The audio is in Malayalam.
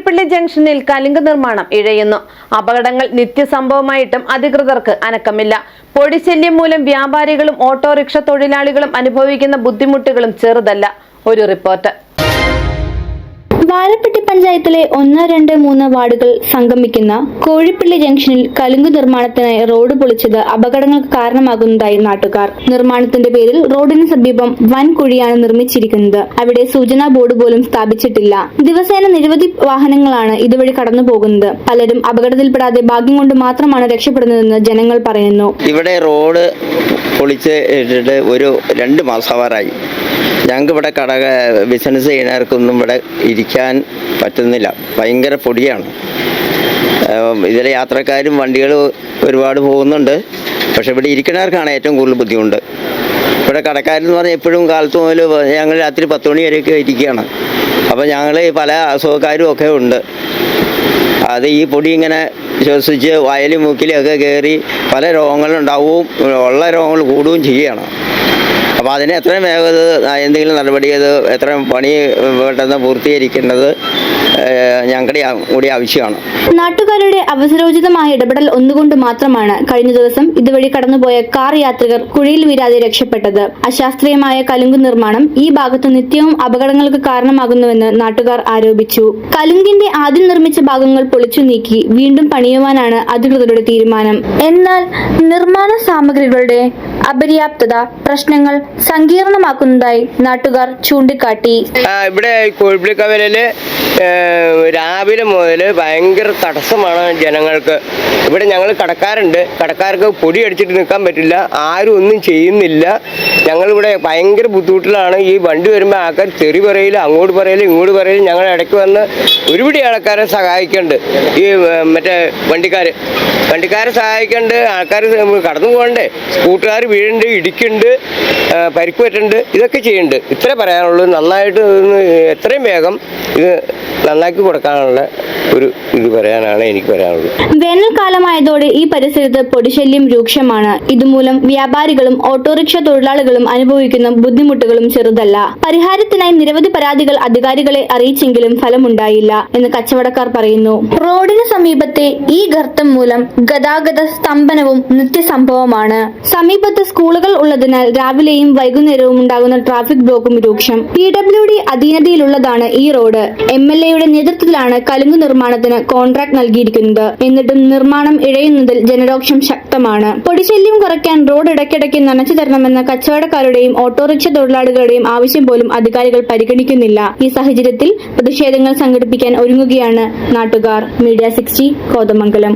കോഴിപ്പള്ളി ജംഗ്ഷനിൽ കലുങ്ക് നിർമ്മാണം ഇഴയുന്നു. അപകടങ്ങൾ നിത്യസംഭവമായിട്ടും അധികൃതർക്ക് അനക്കമില്ല. പൊടിശല്യം മൂലം വ്യാപാരികളും ഓട്ടോറിക്ഷ തൊഴിലാളികളും അനുഭവിക്കുന്ന ബുദ്ധിമുട്ടുകളും ചെറുതല്ല. ഒരു റിപ്പോർട്ട്. വാഴപ്പെട്ടി പഞ്ചായത്തിലെ ഒന്ന് രണ്ട് മൂന്ന് വാർഡുകൾ സംഗമിക്കുന്ന കോഴിപ്പള്ളി ജംഗ്ഷനിൽ കലുങ്ക് നിർമ്മാണത്തിനായി റോഡ് പൊളിച്ചത് അപകടങ്ങൾക്ക് കാരണമാകുന്നതായി നാട്ടുകാർ. നിർമ്മാണത്തിന്റെ പേരിൽ റോഡിന് സമീപം വൻ കുഴിയാണ് നിർമ്മിച്ചിരിക്കുന്നത്. അവിടെ സൂചനാ ബോർഡ് പോലും സ്ഥാപിച്ചിട്ടില്ല. ദിവസേന നിരവധി വാഹനങ്ങളാണ് ഇതുവഴി കടന്നു പോകുന്നത് പലരും അപകടത്തിൽപ്പെടാതെ ഭാഗ്യം കൊണ്ട് മാത്രമാണ് രക്ഷപ്പെടുന്നതെന്ന് ജനങ്ങൾ പറയുന്നു. ഇവിടെ റോഡ് പൊളിച്ച് ഇട്ടിട്ട് ഒരു രണ്ട് മാസമാറായി ഞങ്ങൾക്ക് ഇവിടെ കട ബിസിനസ് ചെയ്യുന്നവർക്കൊന്നും ഇവിടെ ഇരിക്കാൻ പറ്റുന്നില്ല. ഭയങ്കര പൊടിയാണ്. ഇതിലെ യാത്രക്കാരും വണ്ടികൾ ഒരുപാട് പോകുന്നുണ്ട്. പക്ഷെ ഇവിടെ ഇരിക്കുന്നവർക്കാണ് ഏറ്റവും കൂടുതൽ ബുദ്ധിമുട്ട്. ഇവിടെ കടക്കാരെന്ന് പറഞ്ഞാൽ എപ്പോഴും കാലത്ത് മുതൽ ഞങ്ങൾ രാത്രി പത്ത് മണി വരെയൊക്കെ ഇരിക്കുകയാണ്. അപ്പോൾ ഞങ്ങൾ പല അസുഖക്കാരും ഒക്കെ ഉണ്ട്. അത് ഈ പൊടി ഇങ്ങനെ ശ്വസിച്ച് വയലും മൂക്കിലൊക്കെ കയറി പല രോഗങ്ങളുണ്ടാവും ഉള്ള രോഗങ്ങൾ കൂടുകയും ചെയ്യുകയാണ്. അപ്പോൾ അതിന് എത്രയും വേഗം എന്തെങ്കിലും നടപടി അത് എത്രയും പണി പെട്ടെന്ന് പൂർത്തീകരിക്കേണ്ടത് ഞങ്ങളുടെ കൂടി ആവശ്യമാണ്. നാട്ടുകാരുടെ അവസരോചിതമായ ഇടപെടൽ ഒന്നുകൊണ്ട് മാത്രമാണ് കഴിഞ്ഞ ദിവസം ഇതുവഴി കടന്നുപോയ കാർ യാത്രികർ കുഴിയിൽ വീരാതെ രക്ഷപ്പെട്ടത്. അശാസ്ത്രീയമായ കലുങ്ക് നിർമ്മാണം ഈ ഭാഗത്ത് നിത്യവും അപകടങ്ങൾക്ക് കാരണമാകുന്നുവെന്ന് നാട്ടുകാർ ആരോപിച്ചു. കലുങ്കിന്റെ ആദ്യം നിർമ്മിച്ച ഭാഗങ്ങൾ പൊളിച്ചു നീക്കി വീണ്ടും പണിയുവാനാണ് അധികൃതരുടെ തീരുമാനം. എന്നാൽ നിർമ്മാണ സാമഗ്രികളുടെ അപര്യാപ്തത പ്രശ്നങ്ങൾ സങ്കീർണമാക്കുന്നതായി നാട്ടുകാർ ചൂണ്ടിക്കാട്ടി. ഇവിടെ കോഴിപ്പള്ളിക്കവലിൽ രാവിലെ മുതൽ ഭയങ്കര തടസ്സമാണ് ജനങ്ങൾക്ക്. ഇവിടെ ഞങ്ങൾ കടക്കാരുണ്ട്. കടക്കാർക്ക് പൊടി അടിച്ചിട്ട് നിൽക്കാൻ പറ്റില്ല. ആരും ഒന്നും ചെയ്യുന്നില്ല. ഞങ്ങളിവിടെ ഭയങ്കര ബുദ്ധിമുട്ടിലാണ്. ഈ വണ്ടി വരുമ്പോൾ ആൾക്കാർ തെറി പറയില്ല അങ്ങോട്ട് പറയില്ല ഇങ്ങോട്ട് പറയില്ല ഞങ്ങൾ ഇടയ്ക്ക് വന്ന് ഒരുപിടി ആൾക്കാരെ സഹായിക്കുന്നുണ്ട് ഈ മറ്റേ വണ്ടിക്കാർ വണ്ടിക്കാരെ സഹായിക്കുന്നുണ്ട് ആൾക്കാർ കടന്നു പോകണ്ടേ സ്കൂട്ടുകാർ വീഴുണ്ട് ഇടിക്കുന്നുണ്ട് പരിക്ക് പറ്റുന്നുണ്ട് ഇതൊക്കെ ചെയ്യുന്നുണ്ട് ഇത്രേ പറയാനുള്ളൂ. നന്നായിട്ട് എത്രയും വേഗം ഇത് നന്നാക്കി കൊടുക്കാനുള്ള ഒരു ഇത് പറയാനാണ് എനിക്ക് പറയാനുള്ളത്. വേനൽക്കാലമായതോടെ ഈ പരിസരത്ത് പൊടിശല്യം രൂക്ഷമാണ്. ഇതുമൂലം വ്യാപാരികളും ഓട്ടോറിക്ഷ തൊഴിലാളികളും അനുഭവിക്കുന്ന ബുദ്ധിമുട്ടുകളും ചെറുതല്ല. പരിഹാരത്തിനായി നിരവധി പരാതികൾ അധികാരികളെ അറിയിച്ചെങ്കിലും ഫലമുണ്ടായില്ല എന്ന് കച്ചവടക്കാർ പറയുന്നു. റോഡിന് സമീപത്തെ ഈ ഗർത്തം മൂലം ഗതാഗത സ്തംഭനവും നിത്യസംഭവമാണ്. സമീപത്ത് സ്കൂളുകൾ ഉള്ളതിനാൽ രാവിലെയും വൈകുന്നേരവും ഉണ്ടാകുന്ന ട്രാഫിക് ബ്ലോക്കും രൂക്ഷം. പി ഡബ്ല്യു ഡി അധീനതയിലുള്ളതാണ് ഈ റോഡ്. എം എൽ എയുടെ നേതൃത്വത്തിലാണ് കലുങ്ക് നിർമ്മാണത്തിന് കോൺട്രാക്ട് നൽകിയിരിക്കുന്നത്. എന്നിട്ടും നിർമ്മാണം ഇഴയുന്നതിൽ ജനരോക്ഷം ശക്തമാണ്. പൊടിശല്യം കുറയ്ക്കാൻ റോഡ് ഇടയ്ക്കിടയ്ക്ക് നനച്ചു തരണമെന്ന കച്ചവടക്കാരുടെയും ഓട്ടോറിക്ഷ തൊഴിലാളികളുടെയും ആവശ്യം പോലും അധികാരികൾ പരിഗണിക്കുന്നില്ല. ഈ സാഹചര്യത്തിൽ പ്രതിഷേധങ്ങൾ സംഘടിപ്പിക്കാൻ ഒരുങ്ങുകയാണ് നാട്ടുകാർ. Media sixty Kothamangalam.